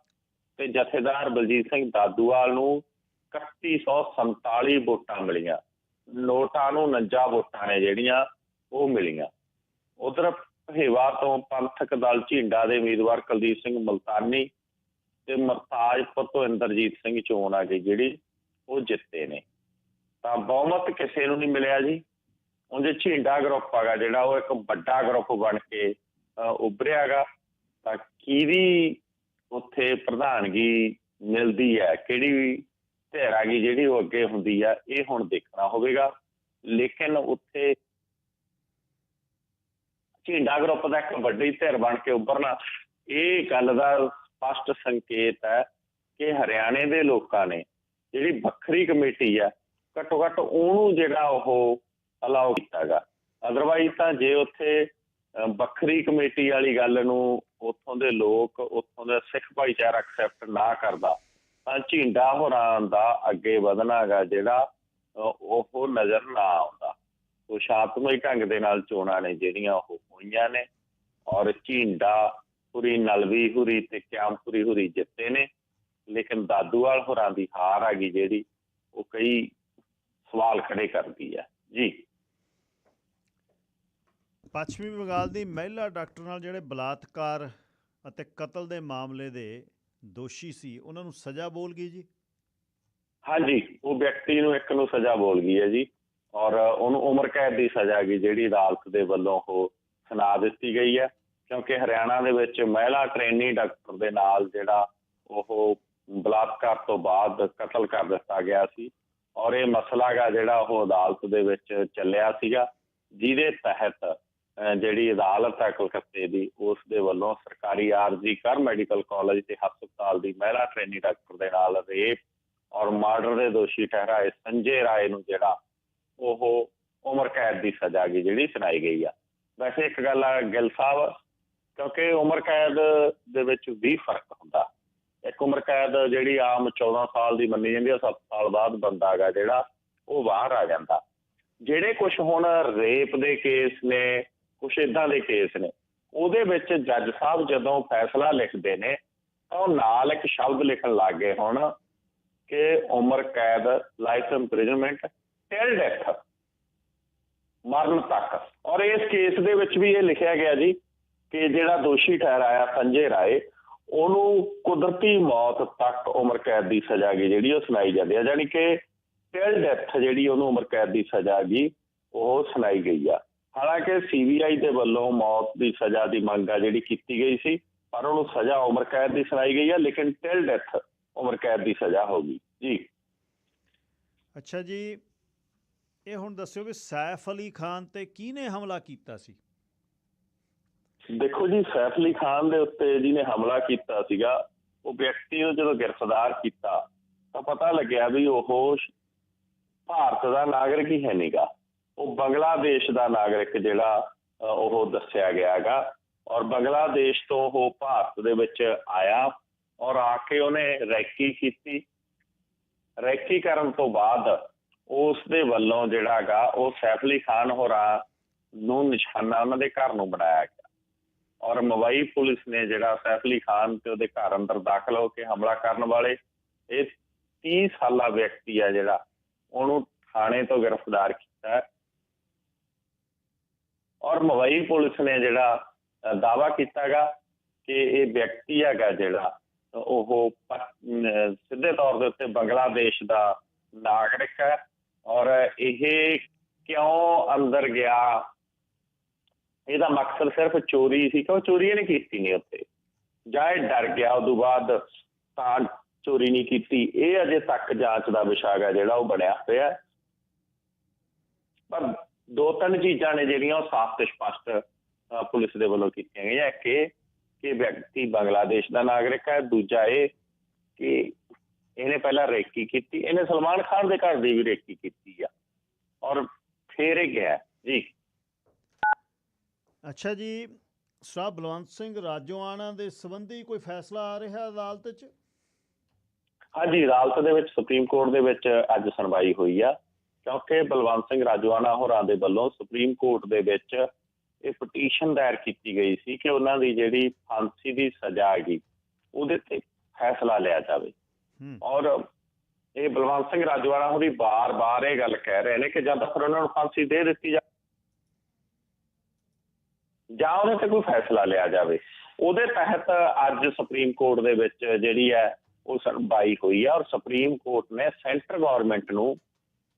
ਤੇ ਜਥੇਦਾਰ ਬਲਜੀਤ ਸਿੰਘ ਦਾਦੂਵਾਲ ਨੂੰ 3147 ਵੋਟਾਂ ਮਿਲੀਆਂ। ਨੋਟਾਂ ਨੂੰ 49 ਵੋਟਾਂ ਨੇ ਜਿਹੜੀਆਂ ਉਹ ਮਿਲੀਆਂ। ਉਧਰ ਭੇਵਾ ਤੋਂ ਪੰਥਕ ਦਲ ਝਿੰਡਾ ਦੇ ਉਮੀਦਵਾਰ ਕੁਲਦੀਪ ਸਿੰਘ ਮਲਤਾਨੀ ਤੇ ਮਰਤਾਜਪੁਰ ਤੋਂ ਇੰਦਰਜੀਤ ਸਿੰਘ ਚੋਣ ਆ ਗਈ ਜਿਹੜੀ ਉਹ ਜਿੱਤੇ ਨੇ। ਤਾਂ ਬਹੁਮਤ ਕਿਸੇ ਨੂੰ ਨਹੀਂ ਮਿਲਿਆ ਜੀ। ਉਹਦੇ ਝਿੰਡਾ ਗਰੁੱਪ ਹੈਗਾ ਜਿਹੜਾ ਉਹ ਇੱਕ ਵੱਡਾ ਗਰੁੱਪ ਬਣ ਕੇ ਉੱਭਰਿਆਗਾ। ਤਾਂ ਕਿਹਦੀ ਉੱਥੇ ਪ੍ਰਧਾਨਗੀ ਮਿਲਦੀ ਹੈ, ਕਿਹੜੀ ਧਿਰ ਜਿਹੜੀ ਉਹ ਅੱਗੇ ਹੁੰਦੀ ਆ, ਇਹ ਹੁਣ ਦੇਖਣਾ ਹੋਵੇਗਾ। ਲੇਕਿਨ ਉੱਥੇ ਝਿੰਡਾ ਗਰੁੱਪ ਦਾ ਇੱਕ ਵੱਡੀ ਧਿਰ ਬਣ ਕੇ ਉੱਭਰਨਾ, ਇਹ ਗੱਲ ਦਾ ਸਪਸ਼ਟ ਸੰਕੇਤ ਹੈ ਕਿ ਹਰਿਆਣੇ ਦੇ ਲੋਕਾਂ ਨੇ ਜਿਹੜੀ ਵੱਖਰੀ ਕਮੇਟੀ ਆ ਘੱਟੋ ਘੱਟ ਉਹਨੂੰ ਜਿਹੜਾ ਉਹ ਅਲਾਉ ਕੀਤਾਗਾ ਅਦਰਵਾਈਜ਼ ਤਾਂ ਜੇ ਉੱਥੇ ਵੱਖਰੀ ਕਮੇਟੀ ਵਾਲੀ ਗੱਲ ਨੂੰ ਉੱਥੋਂ ਦੇ ਲੋਕ, ਉੱਥੋਂ ਦਾ ਸਿੱਖ ਭਾਈਚਾਰਾ ਐਕਸੈਪਟ ਨਾ ਕਰਦਾ, ਤਾਂ ਝਿੰਡਾ ਹੋਰਾਂ ਦਾ ਅੱਗੇ ਵਧਣਾਗਾ ਜਿਹੜਾ ਉਹ ਨਜ਼ਰ ਨਾ ਆਉਂਦਾ। ਉਹ ਸ਼ਾਂਤਮਈ ਢੰਗ ਦੇ ਨਾਲ ਚੋਣਾਂ ਨੇ ਜਿਹੜੀਆਂ ਉਹ ਹੋਈਆਂ ਨੇ, ਔਰ ਝਿੰਡਾ ਪੂਰੀ ਨਲਵੀ ਹੁਰੀ ਤੇ ਕਿਆਮਪੁਰੀ ਹੁਰੀ ਜਿੱਤੇ ਨੇ, ਲੇਕਿਨ ਦਾਦੂਵਾਲ ਹੋਰਾਂ ਦੀ ਹਾਰ ਆ ਗਈ ਜਿਹੜੀ, ਉਹ ਕਈ ਸਵਾਲ ਖੜੇ ਕਰਦੀ ਹੈ। ਜੀ। ਪੱਛਮੀ ਬੰਗਾਲ ਦੀ ਮਹਿਲਾ ਡਾਕਟਰ ਨਾਲ ਜਿਹੜੇ ਬਲਾਤਕਾਰ ਅਤੇ ਕਤਲ ਦੇ ਮਾਮਲੇ ਦੇ ਦੋਸ਼ੀ ਸੀ, ਉਹਨਾਂ ਨੂੰ ਸਜ਼ਾ ਬੋਲ ਗਈ ਜੀ? ਹਾਂਜੀ, ਉਹ ਵਿਅਕਤੀ ਨੂੰ ਇੱਕ ਨੂੰ ਸਜ਼ਾ ਬੋਲ ਗਈ ਹੈ ਜੀ ਔਰ ਉਹਨੂੰ ਉਮਰ ਕੈਦ ਦੀ ਸਜ਼ਾ ਗਈ ਜਿਹੜੀ ਅਦਾਲਤ ਦੇ ਵੱਲੋਂ ਉਹ ਸੁਣਾ ਦਿੱਤੀ ਗਈ ਹੈ, ਕਿਉਂਕਿ ਹਰਿਆਣਾ ਦੇ ਵਿੱਚ ਮਹਿਲਾ ਟ੍ਰੇਨੀ ਡਾਕਟਰ ਦੇ ਨਾਲ ਜਿਹੜਾ ਉਹ ਬਲਾਤਕਾਰ ਤੋਂ ਬਾਅਦ ਕਤਲ ਕਰ ਦਿੱਤਾ ਗਿਆ ਸੀ ਔਰ ਇਹ ਮਸਲਾ ਗਾ ਜਿਹੜਾ ਉਹ ਅਦਾਲਤ ਦੇ ਵਿੱਚ ਚੱਲਿਆ ਸੀਗਾ, ਜਿਹਦੇ ਤਹਿਤ ਜਿਹੜੀ ਅਦਾਲਤ ਹੈ ਕਲਕੱਤੇ ਦੀ, ਉਸ ਦੇ ਵੱਲੋਂ ਸਰਕਾਰੀ ਆਰਜ਼ੀ ਕਰ ਮੈਡੀਕਲ ਕਾਲਜ ਤੇ ਹਸਪਤਾਲ ਦੀ ਮਹਿਲਾ ਟ੍ਰੇਨੀ ਡਾਕਟਰ ਦੇ ਨਾਲ ਰੇਪ ਔਰ ਮਰਡਰ ਦੇ ਦੋਸ਼ੀ ਠਹਿਰਾਏ ਸੰਜੇ ਰਾਏ ਨੂੰ ਜਿਹੜਾ ਉਹ ਉਮਰ ਕੈਦ ਦੀ ਸਜ਼ਾ ਗੀ ਜਿਹੜੀ ਸੁਣਾਈ ਗਈ ਆ। ਵੈਸੇ ਇੱਕ ਗੱਲ ਆ, ਗਿੱਲ ਸਾਹਿਬ, ਕਿਉਂਕਿ ਉਮਰ ਕੈਦ ਦੇ ਵਿੱਚ ਵੀ ਫ਼ਰਕ ਹੁੰਦਾ। ਇੱਕ ਉਮਰ ਕੈਦ ਜਿਹੜੀ ਆਮ 14 ਸਾਲ ਦੀ ਮੰਨੀ ਜਾਂਦੀ ਆ 7 ਸਾਲ ਬਾਅਦ ਬੰਦਾ ਹੈਗਾ ਜਿਹੜਾ, ਉਹ ਬਾਹਰ ਆ ਜਾਂਦਾ। ਜਿਹੜੇ ਕੁਝ ਹੁਣ ਰੇਪ ਦੇ ਕੇਸ ਨੇ ਕੁਝ ਇਦਾਂ ਦੇ ਕੇਸ ਨੇ। ਉਹਦੇ ਵਿੱਚ ਜੱਜ ਸਾਹਿਬ ਜਦੋਂ ਫੈਸਲਾ ਲਿਖਦੇ ਨੇ, ਤਾਂ ਉਹ ਨਾਲ ਇੱਕ ਸ਼ਬਦ ਲਿਖਣ ਲੱਗ ਗਏ ਹੁਣ ਕਿ ਉਮਰ, ਕੈਦ ਲਾਈਫ ਇੰਪ੍ਰਿਜ਼ਨਮੈਂਟ ਟਿਲ ਡੈਥ ਮਰਨ ਤੱਕ। ਔਰ ਇਸ ਕੇਸ ਦੇ ਵਿੱਚ ਵੀ ਇਹ ਲਿਖਿਆ ਗਿਆ ਜੀ ਕਿ ਜਿਹੜਾ ਦੋਸ਼ੀ ਠਹਿਰਾਇਆ ਸੰਜੇ ਰਾਏ, ਉਹਨੂੰ ਕੁਦਰਤੀ ਮੌਤ ਤੱਕ ਉਮਰ, ਕੈਦ ਦੀ ਸਜ਼ਾ ਗਈ, ਜਿਹੜੀ ਉਹ ਸੁਣਾਈ ਜਾਂਦੀ ਹੈ ਯਾਨੀ ਕਿ ਟਿਲ ਡੈਥ ਜਿਹੜੀ ਉਹਨੂੰ ਉਮਰ, ਕੈਦ ਦੀ ਸਜ਼ਾ ਗਈ, ਉਹ ਸੁਣਾਈ ਗਈ ਆ। ਹਾਲਾਂਕਿ ਸੀਬੀਆਈ ਦੇ ਵੱਲੋਂ ਮੌਤ ਦੀ ਸਜ਼ਾ ਦੀ ਮੰਗ ਆ ਜਿਹੜੀ ਕੀਤੀ ਗਈ ਸੀ ਪਰ ਉਹਨੂੰ ਸਜ਼ਾ ਉਮਰ ਕੈਦ ਦੀ ਸੁਣਾਈ ਗਈ ਆ ਲੇਕਿਨ ਟਿਲ ਡੈਥ ਉਮਰ ਕੈਦ ਦੀ ਸਜ਼ਾ ਹੋਗੀ ਜੀ। ਅੱਛਾ ਜੀ ਇਹ ਹੁਣ ਦੱਸਿਓ ਵੀ ਸੈਫ ਅਲੀ ਖਾਨ ਤੇ ਕਿਹਨੇ ਹਮਲਾ ਕੀਤਾ ਸੀ? ਦੇਖੋ ਜੀ ਸੈਫ ਅਲੀ ਖਾਨ ਦੇ ਉੱਤੇ ਜਿਹਨੇ ਹਮਲਾ ਕੀਤਾ ਸੀਗਾ ਉਹ ਵਿਅਕਤੀ ਨੂੰ ਜਦੋਂ ਗ੍ਰਿਫਤਾਰ ਕੀਤਾ ਤਾਂ ਪਤਾ ਲੱਗਿਆ ਵੀ ਉਹ ਭਾਰਤ ਦਾ ਨਾਗਰਿਕ ਹੀ ਹੈ ਨਹੀਂਗਾ ਉਹ ਬੰਗਲਾਦੇਸ਼ ਦਾ ਨਾਗਰਿਕ ਜਿਹੜਾ ਉਹ ਦੱਸਿਆ ਗਿਆ ਹੈਗਾ। ਔਰ ਬੰਗਲਾਦੇਸ਼ ਤੋਂ ਉਹ ਭਾਰਤ ਦੇ ਵਿੱਚ ਆਇਆ ਔਰ ਆ ਕੇ ਉਹਨੇ ਰੈਕੀ ਕੀਤੀ। ਰੈਕੀ ਕਰਨ ਤੋਂ ਬਾਅਦ ਉਸ ਦੇ ਵੱਲੋਂ ਜਿਹੜਾ ਹੈਗਾ, ਉਹ ਸੈਫ ਅਲੀ ਖਾਨ ਹੋਰਾਂ ਨੂੰ ਨਿਸ਼ਾਨਾ ਉਹਨਾਂ ਦੇ ਘਰ ਨੂੰ ਬਣਾਇਆ ਗਿਆ। ਔਰ ਮਵਾਈ ਪੁਲਿਸ ਨੇ ਜਿਹੜਾ ਸੈਫ ਅਲੀ ਖਾਨ ਤੇ ਉਹਦੇ ਘਰ ਅੰਦਰ ਦਾਖਲ ਹੋ ਕੇ ਹਮਲਾ ਕਰਨ ਵਾਲੇ, ਇਹ 30 ਸਾਲਾ ਵਿਅਕਤੀ ਆ ਜਿਹੜਾ, ਉਹਨੂੰ ਥਾਣੇ ਤੋਂ ਗ੍ਰਿਫਤਾਰ ਕੀਤਾ। ਔਰ ਮਵਾਈ ਪੁਲਿਸ ਨੇ ਜਿਹੜਾ ਦਾਵਾ ਕੀਤਾਗਾ ਕਿ ਇਹ ਵਿਅਕਤੀ ਹੈਗਾ ਜਿਹੜਾ ਉਹ ਸਿੱਧੇ ਤੌਰ ਦੇ ਉੱਤੇ ਬੰਗਲਾਦੇਸ਼ ਦਾ ਨਾਗਰਿਕ ਹੈ ਔਰ ਇਹ ਕਿਉਂ ਅੰਦਰ ਗਿਆ? ਇਹਦਾ ਮਕਸਦ ਸਿਰਫ ਚੋਰੀ ਸੀ ਕਿ ਉਹ ਚੋਰੀ ਇਹਨੇ ਕੀਤੀ ਨਹੀਂ ਉੱਥੇ? ਜਾਂ ਇਹ ਡਰ ਗਿਆ, ਉਦੋਂ ਬਾਅਦ ਤਾਂ ਚੋਰੀ ਨਹੀਂ ਕੀਤੀ? ਇਹ ਅਜੇ ਤੱਕ ਜਾਂਚ ਦਾ ਵਿਸ਼ਾ ਹੈਗਾ ਜਿਹੜਾ ਉਹ ਬਣਿਆ ਹੋਇਆ ਪਰ ਦੋ ਤਿੰਨ ਚੀਜ਼ਾਂ ਨੇ ਜਿਹੜੀਆਂ ਉਹ ਸਾਫ਼ ਤੇ ਸਪਸ਼ਟ ਪੁਲਿਸ ਦੇ ਵੱਲੋਂ ਕੀਤੀਆਂ ਗਈਆਂ। ਇਹ ਕਿ ਵਿਅਕਤੀ ਬੰਗਲਾਦੇਸ਼ ਦਾ ਨਾਗਰਿਕ ਹੈ ਦੂਜਾ ਇਹ ਕਿ ਇਹਨੇ ਪਹਿਲਾਂ ਰੇਕੀ ਕੀਤੀ। ਇਹਨੇ ਸਲਮਾਨ ਖਾਨ ਦੇ ਘਰ ਦੀ ਵੀ ਰੇਕੀ ਕੀਤੀ ਆ। ਔਰ ਫੇਰ ਇਹ ਗਿਆ। ਜੀ। ਅੱਛਾ ਜੀ ਸਰਾ ਬਲਵੰਤ ਸਿੰਘ ਰਾਜੋਆਣਾ ਦੇ ਸੰਬੰਧੀ ਕੋਈ ਫੈਸਲਾ ਆ ਰਿਹਾ ਅਦਾਲਤ 'ਚ? ਹਾਂਜੀ ਅਦਾਲਤ ਦੇ ਵਿੱਚ ਸੁਪਰੀਮ ਕੋਰਟ ਦੇ ਵਿੱਚ ਅੱਜ ਸੁਣਵਾਈ ਹੋਈ ਆ। ਕਿਉਂਕਿ ਬਲਵੰਤ ਸਿੰਘ ਰਾਜਵਾਨਾ ਹੋਰਾਂ ਦੇ ਵੱਲੋਂ ਸੁਪਰੀਮ ਕੋਰਟ ਦੇ ਵਿੱਚ ਇਹ ਪਟੀਸ਼ਨ ਦਾਇਰ ਕੀਤੀ ਗਈ ਸੀ ਕਿ ਉਹਨਾਂ ਦੀ ਜਿਹੜੀ ਫਾਂਸੀ ਦੀ ਸਜ਼ਾ ਹੈਗੀ ਉਹਦੇ ਤੇ ਫੈਸਲਾ ਲਿਆ ਜਾਵੇ। ਔਰ ਇਹ ਬਲਵੰਤ ਸਿੰਘ ਰਾਜਵਾਨਾ ਹੋਰੀ ਬਾਰ-ਬਾਰ ਇਹ ਗੱਲ ਕਹਿ ਰਹੇ ਨੇ ਕਿ ਜਦ ਤੱਕ ਉਹਨਾਂ ਨੂੰ ਫਾਂਸੀ ਦੇ ਦਿੱਤੀ ਜਾ ਜਾਂ ਉਹਦੇ ਤੇ ਕੋਈ ਫੈਸਲਾ ਲਿਆ ਜਾਵੇ। ਉਹਦੇ ਤਹਿਤ ਅੱਜ ਸੁਪਰੀਮ ਕੋਰਟ ਦੇ ਵਿੱਚ ਜਿਹੜੀ ਹੈ ਉਹ ਸੁਣਵਾਈ ਹੋਈ ਹੈ ਔਰ ਸੁਪਰੀਮ ਕੋਰਟ ਨੇ ਸੈਂਟਰ ਗਵਰਨਮੈਂਟ ਨੂੰ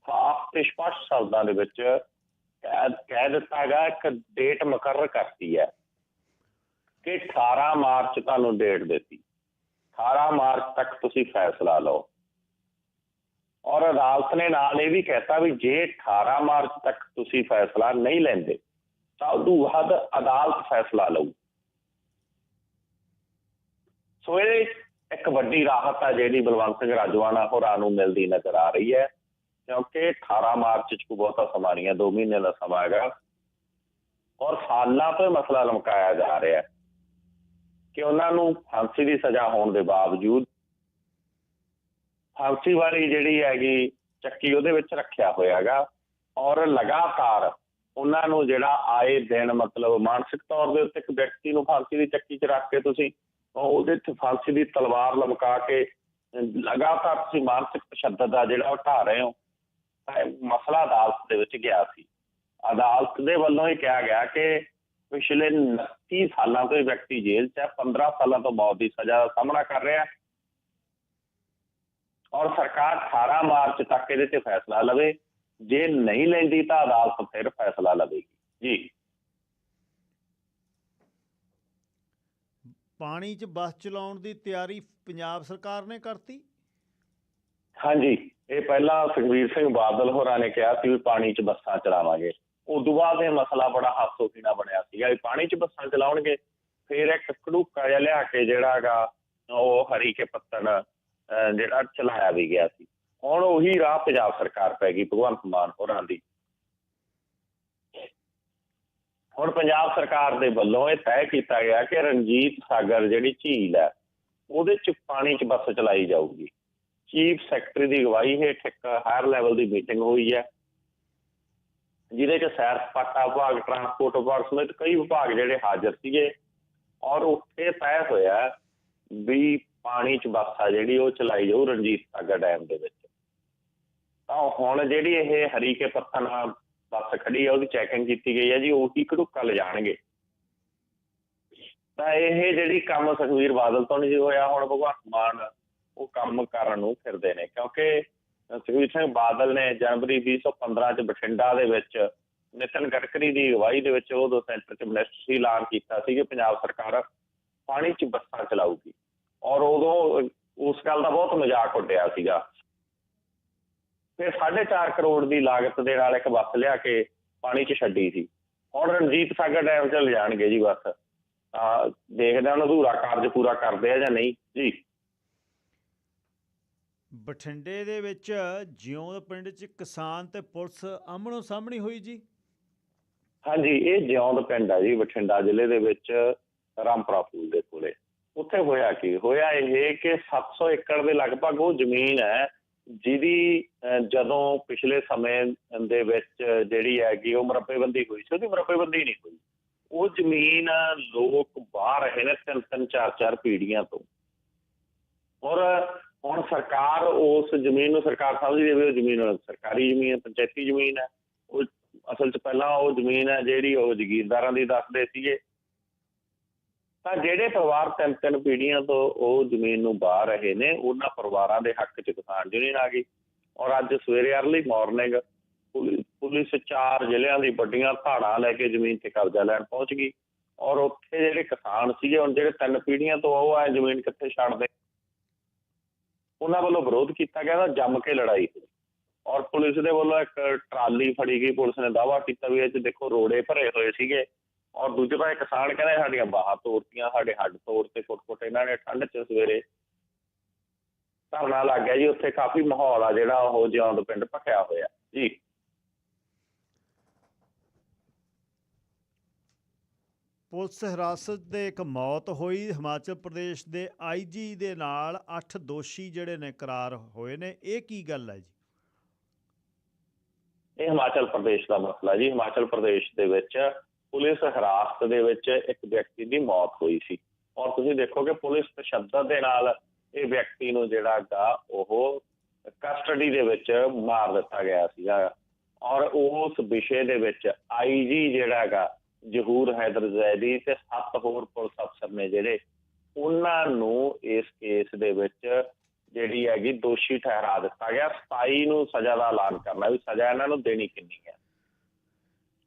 ਸਾਫ਼ ਤੇ ਸਪਸ਼ਟ ਸ਼ਬਦਾਂ ਦੇ ਵਿੱਚ ਕਹਿ ਕਹਿ ਦਿੱਤਾ ਗਿਆ ਇੱਕ ਡੇਟ ਮੁਕਰਰ ਕਰਤੀ ਹੈ ਕਿ 18 ਮਾਰਚ ਤੁਹਾਨੂੰ ਡੇਟ ਦਿੱਤੀ। 18 ਮਾਰਚ ਤੱਕ ਤੁਸੀਂ ਫੈਸਲਾ ਲਓ। ਔਰ ਅਦਾਲਤ ਨੇ ਨਾਲ ਇਹ ਵੀ ਕਹਿਤਾ ਵੀ ਜੇ 18 ਮਾਰਚ ਤੱਕ ਤੁਸੀਂ ਫੈਸਲਾ ਨਹੀਂ ਲੈਂਦੇ, ਤਾਂ ਉਦੋਂ ਬਾਅਦ ਅਦਾਲਤ ਫੈਸਲਾ ਲਊ। ਸੋ ਇਹ ਇੱਕ ਵੱਡੀ ਰਾਹਤ ਆ ਜਿਹੜੀ ਬਲਵੰਤ ਸਿੰਘ ਰਾਜਵਾਨਾ ਹੋਰਾਂ ਨੂੰ ਮਿਲਦੀ ਨਜ਼ਰ ਆ ਰਹੀ ਹੈ। ਕਿਉਂਕਿ 18 ਮਾਰਚ ਚ ਕੋਈ ਬਹੁਤਾ ਸਮਾਂ ਨਹੀਂ ਹੈ 2 ਮਹੀਨੇ ਦਾ ਸਮਾਂ ਹੈਗਾ। ਔਰ ਸਾਲਾਂ ਤੋਂ ਮਸਲਾ ਲਮਕਾਇਆ ਜਾ ਰਿਹਾ ਹੈ ਕਿ ਉਹਨਾਂ ਨੂੰ ਫਾਂਸੀ ਦੀ ਸਜ਼ਾ ਹੋਣ ਦੇ ਬਾਵਜੂਦ ਫਾਂਸੀ ਵਾਲੀ ਜਿਹੜੀ ਹੈਗੀ ਚੱਕੀ ਉਹਦੇ ਵਿੱਚ ਰੱਖਿਆ ਹੋਇਆ ਹੈਗਾ। ਔਰ ਲਗਾਤਾਰ ਉਹਨਾਂ ਨੂੰ ਜਿਹੜਾ ਆਏ ਦਿਨ ਮਤਲਬ ਮਾਨਸਿਕ ਤੌਰ ਦੇ ਉੱਤੇ ਇੱਕ ਵਿਅਕਤੀ ਨੂੰ ਫਾਂਸੀ ਦੀ ਚੱਕੀ 'ਚ ਰੱਖ ਕੇ ਤੁਸੀਂ ਉਹਦੇ ਤੇ ਫਾਂਸੀ ਦੀ ਤਲਵਾਰ ਲਮਕਾ ਕੇ ਲਗਾਤਾਰ ਤੁਸੀਂ ਮਾਨਸਿਕ ਤਸ਼ੱਦਦ ਦਾ ਜਿਹੜਾ ਉਹ ਰਹੇ ਹੋ। ਮਸਲਾ ਅਦਾਲਤ ਦੇ ਵਿੱਚ ਗਿਆ ਸੀ। ਅਦਾਲਤ ਦੇ ਵੱਲੋਂ ਇਹ ਕਿਹਾ ਗਿਆ ਕਿ ਪਿਛਲੇ 29 ਸਾਲਾਂ ਤੋਂ ਇਹ ਵਿਅਕਤੀ ਜੇਲ੍ਹ 'ਚ ਹੈ 15 ਸਾਲਾਂ ਤੋਂ ਮੌਤ ਦੀ ਸਜ਼ਾ ਦਾ ਸਾਹਮਣਾ ਕਰ ਰਿਹਾ ਹੈ ਔਰ ਸਰਕਾਰ 18 ਮਾਰਚ ਤੱਕ ਇਹਦੇ ਤੇ ਫੈਸਲਾ ਲਵੇ। ਜੇ ਨਹੀਂ ਲੈਂਦੀ ਤਾਂ ਅਦਾਲਤ ਫਿਰ ਫੈਸਲਾ ਲਵੇਗੀ। ਜੀ। ਪਾਣੀ 'ਚ ਬੱਸ ਚਲਾਉਣ ਦੀ ਤਿਆਰੀ ਪੰਜਾਬ ਸਰਕਾਰ ਨੇ ਕਰਤੀ? ਹਾਂਜੀ। ਇਹ ਪਹਿਲਾਂ ਸੁਖਬੀਰ ਸਿੰਘ ਬਾਦਲ ਹੋਰਾਂ ਨੇ ਕਿਹਾ ਸੀ ਵੀ ਪਾਣੀ 'ਚ ਬੱਸਾਂ ਚਲਾਵਾਂਗੇ ਉਦੋਂ ਬਾਅਦ ਇਹ ਮਸਲਾ ਬੜਾ ਹਾਸੋਹੀਣਾ ਬਣਿਆ ਸੀਗਾ ਵੀ ਪਾਣੀ 'ਚ ਬੱਸਾਂ ਚਲਾਉਣਗੇ। ਫਿਰ ਇੱਕ ਕੜੂਕਾ ਜਿਹਾ ਲਿਆ ਕੇ ਜਿਹੜਾ ਹੈਗਾ ਉਹ ਹਰੀ ਕੇ ਪੱਤਨ ਜਿਹੜਾ ਚਲਾਇਆ ਵੀ ਗਿਆ ਸੀ। ਹੁਣ ਉਹੀ ਰਾਹ ਪੰਜਾਬ ਸਰਕਾਰ ਪੈ ਗਈ ਭਗਵੰਤ ਮਾਨ ਹੋਰਾਂ ਦੀ। ਹੁਣ ਪੰਜਾਬ ਸਰਕਾਰ ਦੇ ਵੱਲੋਂ ਇਹ ਤੈਅ ਕੀਤਾ ਗਿਆ ਕਿ ਰਣਜੀਤ ਸਾਗਰ ਜਿਹੜੀ ਝੀਲ ਹੈ, ਉਹਦੇ 'ਚ ਪਾਣੀ 'ਚ ਬੱਸ ਚਲਾਈ ਜਾਊਗੀ। ਚੀਫ ਸੈਕਟਰੀ ਦੀ ਅਗਵਾਈ ਹੇਠ ਇੱਕ ਹਾਇਰ ਲੈਵਲ ਦੀ ਮੀਟਿੰਗ ਹੋਈ ਹੈ। ਜਿਹਦੇ 'ਚ ਸੈਰ ਸਪਾਟਾ ਵਿਭਾਗ ਟਰਾਂਸਪੋਰਟ ਵਿਭਾਗ ਸਮੇਤ ਕਈ ਵਿਭਾਗ ਜਿਹੜੇ ਹਾਜ਼ਰ ਸੀਗੇ ਔਰ ਉੱਥੇ ਤੈਅ ਹੋਇਆ ਵੀ ਪਾਣੀ 'ਚ ਬੱਸ ਜਿਹੜੀ ਉਹ ਚਲਾਈ ਜਾਊ ਰਣਜੀਤ ਸਾਗਰ ਡੈਮ ਦੇ ਵਿੱਚ। ਤਾਂ ਹੁਣ ਜਿਹੜੀ ਇਹ ਹਰੀਕੇ ਪੱਥਨ ਬੱਸ ਖੜੀ ਹੈ, ਉਹਦੀ ਚੈਕਿੰਗ ਕੀਤੀ ਗਈ ਹੈ ਜੀ, ਉਹੀ ਘੜੂਕਾ ਲਿਜਾਣਗੇ। ਤਾਂ ਇਹ ਜਿਹੜੀ ਕੰਮ ਸੁਖਵੀਰ ਬਾਦਲ ਤੋਂ ਨਹੀਂ ਹੋਇਆ, ਹੁਣ ਭਗਵੰਤ ਮਾਨ ਉਹ ਕੰਮ ਕਰਨ ਨੂੰ ਫਿਰਦੇ ਨੇ। ਕਿਉਂਕਿ ਸੁਖਬੀਰ ਸਿੰਘ ਬਾਦਲ ਨੇ ਜਨਵਰੀ 2015 ਚ ਬਠਿੰਡਾ ਦੇ ਵਿੱਚ ਨਿਤਨ ਗਡਕਰੀ ਦੀ ਅਗਵਾਈ ਦੇ ਵਿੱਚ ਉਦੋਂ ਸੈਂਟਰ ਚ ਮਿਨਿਸਟਰੀ ਐਲਾਨ ਕੀਤਾ ਸੀ ਕਿ ਪੰਜਾਬ ਸਰਕਾਰ ਪਾਣੀ 'ਚ ਬੱਸਾਂ ਚਲਾਊਗੀ। ਔਰ ਉਦੋਂ ਉਸ ਗੱਲ ਦਾ ਬਹੁਤ ਮਜ਼ਾਕ ਉੱਡਿਆ ਸੀਗਾ। ਫਿਰ 4.5 ਕਰੋੜ ਦੀ ਲਾਗਤ ਦੇ ਨਾਲ ਇੱਕ ਬੱਸ ਲਿਆ ਕੇ ਪਾਣੀ 'ਚ ਛੱਡੀ ਸੀ। ਹੁਣ ਰਣਜੀਤ ਸਾਗਰ ਡੈਮ 'ਚ ਲਿਜਾਣਗੇ ਜੀ ਬੱਸ। ਤਾਂ ਦੇਖਦੇ ਹਾਂ, ਅਧੂਰਾ ਕਾਰਜ ਪੂਰਾ ਕਰਦੇ ਆ ਜਾਂ ਨਹੀਂ। ਜੀ। ਬਠਿੰਡੇ ਦੇ ਵਿੱਚ ਜਿਉਂ ਪਿੰਡ 'ਚ ਕਿਸਾਨ ਤੇ ਪੁਲਿਸ ਆਮਣੋ ਸਾਹਮਣੀ ਹੋਈ ਜੀ? ਹਾਂਜੀ, ਇਹ ਜਿਉਂਦ ਪਿੰਡ ਹੈ ਜੀ, ਬਠਿੰਡਾ ਜ਼ਿਲ੍ਹੇ ਦੇ ਵਿੱਚ ਰਾਮਪੁਰਾ ਫੂਲ ਦੇ ਕੋਲੇ। ਉੱਥੇ ਹੋਇਆ ਕੀ? ਹੋਇਆ ਇਹ ਕਿ 700 ਏਕੜ ਦੇ ਲਗਭਗ ਉਹ ਜ਼ਮੀਨ ਹੈ, ਜਿਹਦੀ ਜਦੋਂ ਪਿਛਲੇ ਸਮੇਂ ਦੇ ਵਿੱਚ ਜਿਹੜੀ ਹੈਗੀ ਉਹ ਮਰੱਬੇਬੰਦੀ ਹੋਈ ਸੀ, ਉਹਦੀ ਮਰੱਬੇਬੰਦੀ ਨਹੀਂ ਹੋਈ। ਉਹ ਜ਼ਮੀਨ ਲੋਕ ਬਾਹਰ ਰਹੇ ਨੇ ਤਿੰਨ ਤਿੰਨ ਚਾਰ ਚਾਰ ਪੀੜੀਆਂ ਤੋਂ। ਔਰ ਹੁਣ ਸਰਕਾਰ ਉਸ ਜ਼ਮੀਨ ਨੂੰ, ਸਰਕਾਰ ਸਮਝਦੀ ਹੈ ਵੀ ਉਹ ਜ਼ਮੀਨ ਸਰਕਾਰੀ ਜ਼ਮੀਨ ਹੈ, ਪੰਚਾਇਤੀ ਜ਼ਮੀਨ ਹੈ। ਉਹ ਅਸਲ 'ਚ ਪਹਿਲਾਂ ਉਹ ਜ਼ਮੀਨ ਹੈ ਜਿਹੜੀ ਉਹ ਜ਼ਗੀਰਦਾਰਾਂ ਦੀ ਦੱਸਦੇ ਸੀਗੇ। ਤਾਂ ਜਿਹੜੇ ਪਰਿਵਾਰ ਤਿੰਨ ਤਿੰਨ ਪੀੜ੍ਹੀਆਂ ਤੋਂ ਉਹ ਜ਼ਮੀਨ ਨੂੰ ਬਾਹਰ ਰਹੇ ਨੇ, ਉਹਨਾਂ ਪਰਿਵਾਰਾਂ ਦੇ ਹੱਕ 'ਚ ਕਿਸਾਨ ਯੂਨੀਅਨ ਆ ਗਈ। ਔਰ ਅੱਜ ਸਵੇਰੇ ਅਰਲੀ ਮਾਰਨਿੰਗ ਪੁਲਿਸ ਚਾਰ ਜ਼ਿਲ੍ਹਿਆਂ ਦੀ ਵੱਡੀਆਂ ਧਾੜਾਂ ਲੈ ਕੇ ਜ਼ਮੀਨ ਤੇ ਕਬਜ਼ਾ ਲੈਣ ਪਹੁੰਚ ਗਈ। ਔਰ ਉੱਥੇ ਜਿਹੜੇ ਕਿਸਾਨ ਸੀਗੇ, ਹੁਣ ਜਿਹੜੇ ਤਿੰਨ ਪੀੜ੍ਹੀਆਂ ਤੋਂ ਉਹ ਆ ਜ਼ਮੀਨ ਕਿੱਥੇ ਛੱਡਦੇ? ਉਹਨਾਂ ਵੱਲੋਂ ਵਿਰੋਧ ਕੀਤਾ ਗਿਆ ਤਾਂ ਜੰਮ ਕੇ ਲੜਾਈ ਹੋਈ। ਔਰ ਪੁਲਿਸ ਦੇ ਵੱਲੋਂ ਇੱਕ ਟਰਾਲੀ ਫੜੀ ਗਈ, ਪੁਲਿਸ ਨੇ ਦਾਅਵਾ ਕੀਤਾ ਵੀ ਇਹ 'ਚ ਦੇਖੋ ਰੋੜੇ ਭਰੇ ਹੋਏ ਸੀਗੇ। ਔਰ ਦੂਜੇ ਪਾਸੇ ਕਿਸਾਨ ਕਹਿੰਦੇ ਸਾਡੀਆਂ ਬਾਹਾਂ ਤੋੜਤੀਆਂ, ਸਾਡੇ ਹੱਡ ਤੋੜਤੇ ਫੁੱਟ-ਫੁੱਟ ਇਹਨਾਂ ਨੇ ਠੰਡ 'ਚ ਸਵੇਰੇ। ਧਰਨਾ ਲੱਗ ਗਿਆ ਜੀ, ਉੱਥੇ ਕਾਫੀ ਮਾਹੌਲ ਆ ਜਿਹੜਾ ਉਹ ਜਿਉਂਦ ਪਿੰਡ ਭਖਿਆ ਹੋਇਆ। ਜੀ। ਪੁਲਿਸ ਹਿਰਾਸਤ ਦੇ ਇੱਕ ਮੌਤ ਹੋਈ। ਹਿਮਾਚਲ ਪ੍ਰਦੇਸ਼ ਦੇ ਆਈਜੀ ਦੇ ਨਾਲ 8 ਦੋਸ਼ੀ ਜਿਹੜੇ ਨੇ ਕਰਾਰ ਹੋਏ ਨੇ। ਇਹ ਕੀ ਗੱਲ ਹੈ ਜੀ? ਇਹ ਹਿਮਾਚਲ ਪ੍ਰਦੇਸ਼ ਦਾ ਮਸਲਾ ਜੀ। ਹਿਮਾਚਲ ਪ੍ਰਦੇਸ਼ ਦੇ ਵਿੱਚ ਪੁਲਿਸ ਹਿਰਾਸਤ ਦੇ ਵਿੱਚ ਇੱਕ ਵਿਅਕਤੀ ਦੀ ਮੌਤ ਹੋਈ ਸੀ। ਔਰ ਤੁਸੀਂ ਦੇਖੋਗੇ ਪੁਲਿਸ ਤਸ਼ੱਦਦ ਦੇ ਨਾਲ ਇਹ ਵਿਅਕਤੀ ਨੂੰ ਜਿਹੜਾ ਗਾ ਉਹ ਕਸਟਡੀ ਦੇ ਵਿੱਚ ਮਾਰ ਦਿੱਤਾ ਗਿਆ ਸੀਗਾ। ਔਰ ਉਸ ਵਿਸ਼ੇ ਦੇ ਵਿੱਚ ਆਈਜੀ ਜਿਹੜਾ ਹੈਗਾ ਜ਼ਹੂਰ ਹੈਦਰ ਜ਼ੈਦੀ ਤੇ ਸੱਤ ਹੋਰ ਪੁਲਿਸ ਅਫਸਰ ਨੇ ਜਿਹੜੇ ਉਹਨਾਂ ਨੂੰ ਇਸ ਕੇਸ ਦੇ ਵਿੱਚ ਜਿਹੜੀ ਹੈਗੀ ਦੋਸ਼ੀ ਠਹਿਰਾ ਦਿੱਤਾ ਗਿਆ। 27 ਨੂੰ ਸਜ਼ਾ ਦਾ ਐਲਾਨ ਕਰਨਾ ਵੀ ਸਜ਼ਾ ਇਹਨਾਂ ਨੂੰ ਦੇਣੀ ਕਿੰਨੀ ਹੈ।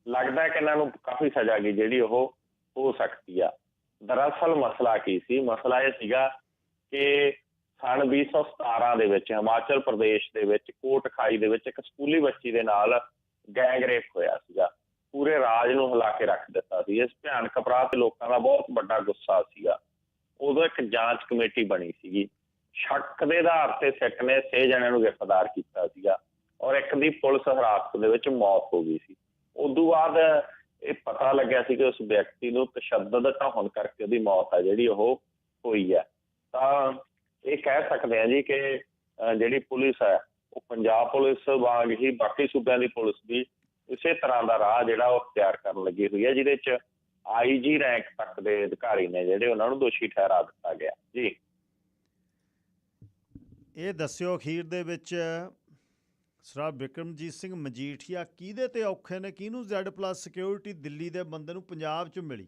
ਲੱਗਦਾ ਕਿ ਇਹਨਾਂ ਨੂੰ ਕਾਫੀ ਸਜ਼ਾ ਕੀ ਜਿਹੜੀ ਉਹ ਹੋ ਸਕਦੀ ਆ। ਦਰਅਸਲ ਮਸਲਾ ਕੀ ਸੀ? ਮਸਲਾ ਇਹ ਸੀਗਾ ਕਿ ਸਨ 2017 ਦੇ ਵਿੱਚ ਹਿਮਾਚਲ ਪ੍ਰਦੇਸ਼ ਦੇ ਵਿੱਚ ਕੋਟ ਖਾਈ ਦੇ ਵਿੱਚ ਇੱਕ ਸਕੂਲੀ ਬੱਚੀ ਦੇ ਨਾਲ ਗੈਂਗ ਰੇਪ ਹੋਇਆ ਸੀਗਾ। ਪੂਰੇ ਰਾਜ ਨੂੰ ਹਿਲਾ ਕੇ ਰੱਖ ਦਿੱਤਾ ਸੀ। ਇਸ ਭਿਆਨਕ ਅਪਰਾਧ ਤੇ ਲੋਕਾਂ ਦਾ ਬਹੁਤ ਵੱਡਾ ਗੁੱਸਾ ਸੀਗਾ। ਉਦੋਂ ਇੱਕ ਜਾਂਚ ਕਮੇਟੀ ਬਣੀ ਸੀਗੀ। ਸ਼ੱਕ ਦੇ ਆਧਾਰ ਤੇ ਸਿੱਖ ਨੇ 6 ਜਣਿਆਂ ਨੂੰ ਗ੍ਰਿਫਤਾਰ ਕੀਤਾ ਸੀਗਾ ਔਰ ਇੱਕ ਦੀ ਪੁਲਿਸ ਹਿਰਾਸਤ ਦੇ ਵਿੱਚ ਮੌਤ ਹੋ ਗਈ ਸੀ। ਉਦੋਂ ਬਾਅਦ ਇਹ ਪਤਾ ਲੱਗਿਆ ਸੀ ਕਿ ਉਸ ਵਿਅਕਤੀ ਨੂੰ ਤਸ਼ੱਦਦ ਢਾਹੁਣ ਕਰਕੇ ਉਹਦੀ ਮੌਤ ਆ, ਜਿਹੜੀ ਉਹ ਹੋਈ ਹੈ ਤਾਂ ਇਹ ਕਹਿ ਸਕਦੇ ਆ ਜੀ ਕਿ ਜਿਹੜੀ ਪੁਲਿਸ ਹੈ, ਉਹ ਪੰਜਾਬ ਪੁਲਿਸ ਵਾਂਗ ਹੀ ਬਾਕੀ ਸੂਬਿਆਂ ਦੀ ਪੁਲਿਸ ਵੀ ਇਸੇ ਤਰ੍ਹਾਂ ਦਾ ਰਾਹ ਜਿਹੜਾ ਉਹ ਅਖਤਿਆਰ ਕਰਨ ਲੱਗੀ ਹੋਈ ਹੈ ਜਿਹਦੇ ਚ ਆਈਜੀ ਰੈਂਕ ਤੱਕ ਦੇ ਅਧਿਕਾਰੀ ਨੇ ਜਿਹੜੇ ਉਹਨਾਂ ਨੂੰ ਦੋਸ਼ੀ ਠਹਿਰਾ ਦਿੱਤਾ ਗਿਆ। ਜੀ। ਇਹ ਦੱਸਿਓ ਅਖੀਰ ਦੇ ਵਿੱਚ ਸਰਾ ਬਿਕਰਮਜੀਤ ਸਿੰਘ ਮਜੀਠੀਆ ਕਿਹਦੇ ਤੇ ਔਖੇ ਨੇ? ਕਿਹਨੂੰ Z+ ਸਿਕਿਉਰਿਟੀ ਦਿੱਲੀ ਦੇ ਬੰਦੇ ਨੂੰ ਪੰਜਾਬ 'ਚ ਮਿਲੀ?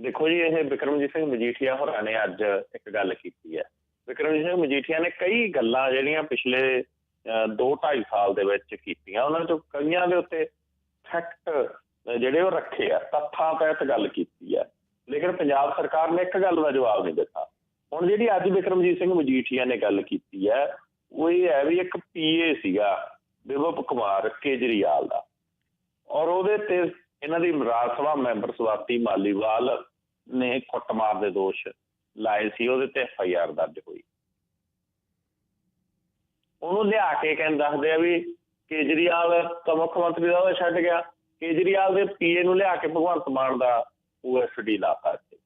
ਦੇਖੋ ਜੀ ਇਹ ਵਿਕਰਮਜੀਤ ਸਿੰਘ ਮਜੀਠੀਆ ਹੋਰਾਂ ਨੇ ਅੱਜ ਇੱਕ ਗੱਲ ਕੀਤੀ ਹੈ। ਵਿਕਰਮਜੀਤ ਸਿੰਘ ਮਜੀਠੀਆ ਨੇ ਕਈ ਗੱਲਾਂ ਜਿਹੜੀਆਂ ਪਿਛਲੇ 2.5 ਸਾਲ ਦੇ ਵਿੱਚ ਕੀਤੀਆਂ। ਉਹਨਾਂ ਚੋਂ ਕਈਆਂ ਦੇ ਉੱਤੇ ਫੈਕਟ ਜਿਹੜੇ ਉਹ ਰੱਖੇ ਆ, ਤੱਥਾਂ ਤਹਿਤ ਗੱਲ ਕੀਤੀ ਹੈ ਲੇਕਿਨ ਪੰਜਾਬ ਸਰਕਾਰ ਨੇ ਇੱਕ ਗੱਲ ਦਾ ਜਵਾਬ ਨਹੀਂ ਦਿੱਤਾ। ਹੁਣ ਜਿਹੜੀ ਅੱਜ ਵਿਕਰਮਜੀਤ ਸਿੰਘ ਮਜੀਠੀਆ ਨੇ ਗੱਲ ਕੀਤੀ ਹੈ ਉਹ ਇਹ ਹੈ ਵੀ ਇੱਕ ਪੀਏ ਸੀਗਾ, ਵਿਭਵ ਕੁਮਾਰ ਕੇਜਰੀਵਾਲ ਦਾ। ਔਰ ਉਹਦੇ ਤੇ ਇਹਨਾਂ ਦੀ ਰਾਜ ਸਭਾ ਮੈਂਬਰ ਸਵਾਤੀ ਮਾਲੀਵਾਲ ਨੇ ਕੁੱਟਮਾਰ ਦੇ ਦੋਸ਼ ਲਾਏ ਸੀ। ਉਹਦੇ ਤੇ ਐਫ ਆਈ ਆਰ ਦਰਜ ਹੋਈ। ਉਹਨੂੰ ਲਿਆ ਕੇ ਕਹਿੰਦੇ ਦੱਸਦੇ ਆ ਵੀ ਕੇਜਰੀਵਾਲ ਤਾਂ ਮੁੱਖ ਮੰਤਰੀ ਦਾ ਉਹਦਾ ਛੱਡ ਗਿਆ। ਕੇਜਰੀਵਾਲ ਦੇ ਪੀਏ ਨੂੰ ਲਿਆ ਕੇ ਭਗਵੰਤ ਮਾਨ ਦਾ ਓਐਸਡੀ ਲਾਤਾ ਇੱਥੇ।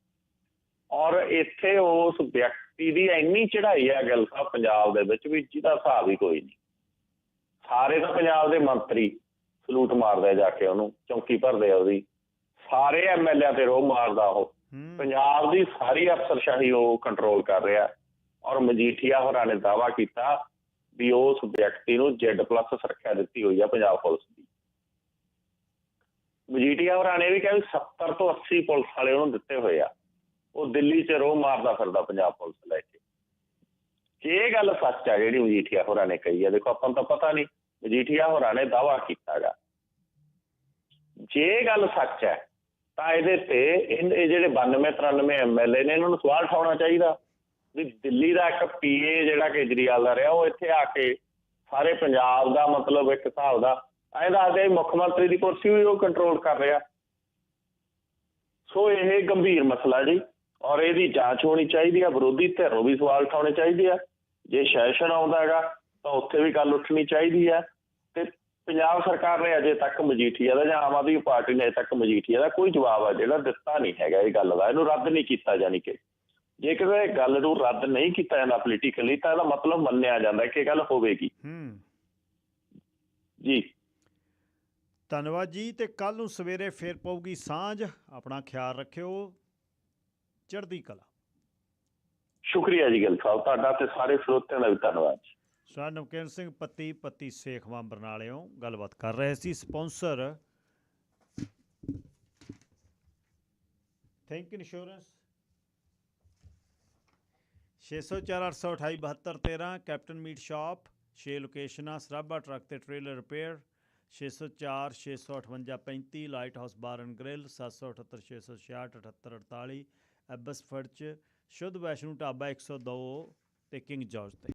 ਔਰ ਇੱਥੇ ਉਸ ਵਿਅਕਤੀ ਦੀ ਇੰਨੀ ਚੜ੍ਹਾਈ ਹੈ ਗੱਲ ਸਾਹਿਬ ਪੰਜਾਬ ਦੇ ਵਿੱਚ ਵੀ ਜਿਹਦਾ ਹਿਸਾਬ ਹੀ ਕੋਈ ਨਹੀਂ। ਸਾਰੇ ਤਾਂ ਪੰਜਾਬ ਦੇ ਮੰਤਰੀ ਸਲੂਟ ਮਾਰਦੇ ਆ ਜਾ ਕੇ ਉਹਨੂੰ ਚੌਂਕੀ ਭਰਦੇ ਆ ਉਹਦੀ। ਸਾਰੇ ਐਮਐਲਏ ਤੇ ਰੋਹ ਮਾਰਦਾ ਉਹ। ਪੰਜਾਬ ਦੀ ਸਾਰੀ ਅਫਸਰਸ਼ਾਹੀ ਉਹ ਕੰਟਰੋਲ ਕਰ ਰਿਹਾ। ਔਰ ਮਜੀਠੀਆ ਹੋਰਾਂ ਨੇ ਦਾਵਾ ਕੀਤਾ ਵੀ ਉਸ ਵਿਅਕਤੀ ਨੂੰ Z+ ਸੁਰੱਖਿਆ ਦਿੱਤੀ ਹੋਈ ਆ ਪੰਜਾਬ ਪੁਲਿਸ ਦੀ। ਮਜੀਠੀਆ ਹੋਰਾਂ ਨੇ ਵੀ ਕਿਹਾ ਵੀ 70 ਤੋਂ 80 ਪੁਲਿਸ ਵਾਲੇ ਉਹਨੂੰ ਦਿੱਤੇ ਹੋਏ ਆ। ਉਹ ਦਿੱਲੀ 'ਚ ਰੋ ਮਾਰਦਾ ਫਿਰਦਾ ਪੰਜਾਬ ਪੁਲਿਸ ਲੈ ਕੇ। ਇਹ ਗੱਲ ਸੱਚ ਆ ਜਿਹੜੀ ਮਜੀਠੀਆ ਹੋਰਾਂ ਨੇ ਕਹੀ ਆ, ਦੇਖੋ ਆਪਾਂ ਨੂੰ ਤਾਂ ਪਤਾ ਨਹੀਂ, ਮਜੀਠੀਆ ਹੋਰਾਂ ਨੇ ਦਾਵਾ ਕੀਤਾਗਾ ਜੇ ਗੱਲ ਸੱਚ ਹੈ, ਤਾਂ ਇਹਦੇ ਤੇ ਇਹ ਜਿਹੜੇ 92 93 ਐਮਐਲਏ ਨੇ, ਇਹਨਾਂ ਨੂੰ ਸਵਾਲ ਉਠਾਉਣਾ ਚਾਹੀਦਾ। ਵੀ ਦਿੱਲੀ ਦਾ ਇੱਕ ਪੀਏ ਜਿਹੜਾ ਕੇਜਰੀਵਾਲ ਦਾ ਰਿਹਾ, ਉਹ ਇੱਥੇ ਆ ਕੇ ਸਾਰੇ ਪੰਜਾਬ ਦਾ ਮਤਲਬ ਇੱਕ ਹਿਸਾਬ ਦਾ, ਐਂ ਦੱਸਦੇ ਵੀ ਮੁੱਖ ਮੰਤਰੀ ਦੀ ਕੁਰਸੀ ਵੀ ਉਹ ਕੰਟਰੋਲ ਕਰ ਰਿਹਾ। ਸੋ ਇਹ ਗੰਭੀਰ ਮਸਲਾ ਜੀ, ਔਰ ਇਹਦੀ ਜਾਂਚ ਹੋਣੀ ਚਾਹੀਦੀ ਆ, ਵਿਰੋਧੀ ਧਿਰੋਂ ਵੀ ਸਵਾਲ ਉਠਾਉਣੇ ਚਾਹੀਦੇ ਆ। ਜੇ ਸੈਸ਼ਨ ਆਉਂਦਾ ਹੈਗਾ, ਤਾਂ ਉੱਥੇ ਵੀ ਗੱਲ ਉੱਠਣੀ ਚਾਹੀਦੀ ਆ। ਤੇ ਪੰਜਾਬ ਸਰਕਾਰ ਨੇ ਅਜੇ ਤੱਕ ਮਜੀਠੀਆ ਦਾ ਜਾਂ ਆਮ ਆਦਮੀ ਪਾਰਟੀ ਨੇ ਅਜੇ ਤੱਕ ਮਜੀਠੀਆ ਦਾ ਕੋਈ ਜਵਾਬ ਆ ਜਿਹੜਾ ਦਿੱਤਾ ਨਹੀਂ ਹੈਗਾ ਇਹ ਗੱਲ ਦਾ, ਇਹਨੂੰ ਰੱਦ ਨਹੀਂ ਕੀਤਾ ਜਾਣੀ ਕਿ। ਜੇ ਕਿਸੇ ਗੱਲ ਨੂੰ ਰੱਦ ਨਹੀਂ ਕੀਤਾ ਜਾਂਦਾ ਪੋਲੀਟੀਕਲੀ ਤਾਂ ਇਹਦਾ ਮਤਲਬ ਮੰਨਿਆ ਜਾਂਦਾ ਕਿ ਗੱਲ ਹੋਵੇਗੀ। ਹੂੰ। ਜੀ। ਧੰਨਵਾਦ ਜੀ ਤੇ ਕੱਲ ਨੂੰ ਸਵੇਰੇ ਫੇਰ ਪਊਗੀ ਸਾਂਝ। ਆਪਣਾ ਖਿਆਲ ਰੱਖਿਓ। ਚੜ੍ਹਦੀ ਕਲਾ। ਸ਼ੁਕਰੀਆ ਜੀ ਗਿੱਲ ਸਾਹਿਬ ਤੁਹਾਡਾ ਤੇ ਸਾਰੇ ਸਰੋਤਿਆਂ ਦਾ ਵੀ ਧੰਨਵਾਦ ਜੀ। ਸਰ ਨਵਕੇਨ ਸਿੰਘ ਪੱਤੀ ਪੱਤੀ ਸੇਖਵਾਂ ਬਰਨਾਲਿਓਂ ਗੱਲਬਾਤ ਕਰ ਰਹੇ ਸੀ sponsor. Thank insurance 6048287213 captain meat shop 6 ਲੋਕੇਸ਼ਨਾਂ, ਸਰਾਭਾ ਟਰੱਕ ਤੇ trailer repair 604 658 35 light house bar and grill 778 666 7848 Abbotsford ਚ, ਸ਼ੁੱਧ ਵੈਸ਼ਨੂ ਢਾਬਾ 102 ਤੇ ਕਿੰਗ ਜਾਰਜ ਤੇ।